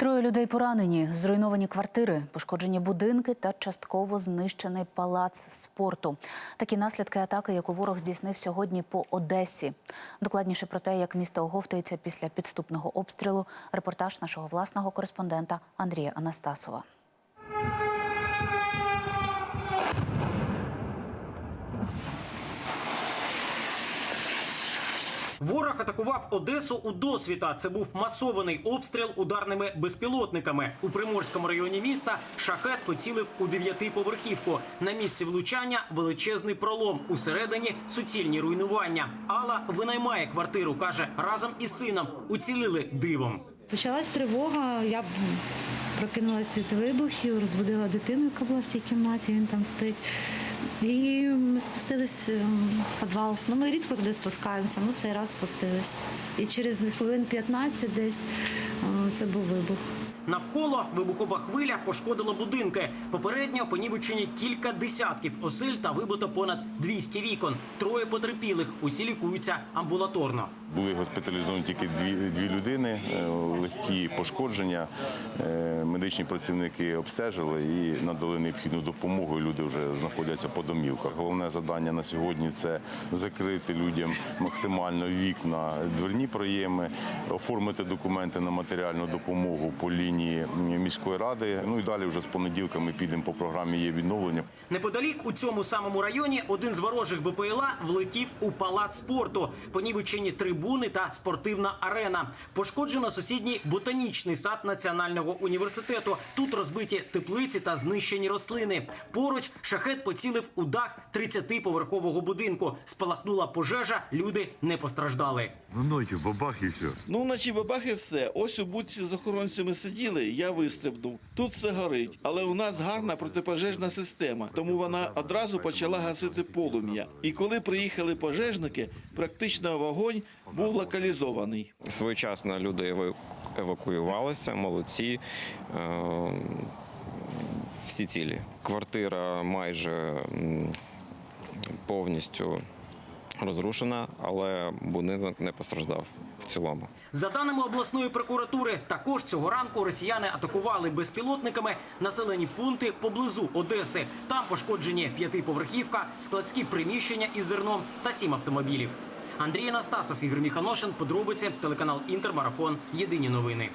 Троє людей поранені, зруйновані квартири, пошкоджені будинки та частково знищений палац спорту. Такі наслідки атаки, яку ворог здійснив сьогодні по Одесі. Докладніше про те, як місто оговтується після підступного обстрілу, репортаж нашого власного кореспондента Андрія Анастасова. Ворог атакував Одесу у досвіта. Це був масований обстріл ударними безпілотниками. У приморському районі міста шахет поцілив у дев'ятиповерхівку. На місці влучання величезний пролом. Усередині суцільні руйнування. Алла винаймає квартиру. каже разом із сином уцілили дивом. Почалась тривога, я прокинулася від вибухів, розбудила дитину, яка була в тій кімнаті, він там спить. І ми спустились ем, в підвал. Ну, ми рідко туди спускаємося, ну цей раз спустились. І через хвилин 15 десь е, це був вибух. Навколо вибухова хвиля пошкодила будинки. Попередньо понівечені кілька десятків осель та вибито понад 200 вікон. Троє потерпілих. Усі лікуються амбулаторно. Були госпіталізовані тільки дві, дві людини, е, легкі пошкодження. Е, Медичні працівники обстежили і надали необхідну допомогу. Люди вже знаходяться по домівках. Головне завдання на сьогодні це закрити людям максимально вікна, дверні проєми, оформити документи на матеріальну допомогу по лінії міської ради. Ну і далі вже з понеділка ми підемо по програмі є відновлення. Неподалік у цьому самому районі один з ворожих БПЛА влетів у палац спорту. Понівечені трибуни та спортивна арена. Пошкоджено сусідній ботанічний сад національного університету. Тут розбиті теплиці та знищені рослини. Поруч шахет поцілив у дах 30-поверхового будинку. Спалахнула пожежа. Люди не постраждали. Ну ночью бабах і все. Ну, вночі бабах і все. Ось у будці з охоронцями сиділи, я вистрибнув. Тут все горить, але у нас гарна протипожежна система, тому вона одразу почала гасити полум'я. І коли приїхали пожежники, практично вогонь був локалізований. Своєчасно люди евакуювалися, молодці. е, Всі цілі. Квартира майже повністю розрушена, але будинок не постраждав в цілому. За даними обласної прокуратури, також цього ранку росіяни атакували безпілотниками населені пункти поблизу Одеси. Там пошкоджені п'ятиповерхівка, складські приміщення із зерном та сім автомобілів. Андрій Анастасов, Ігор Міханошин, подробиці, телеканал Інтермарафон. Єдині новини.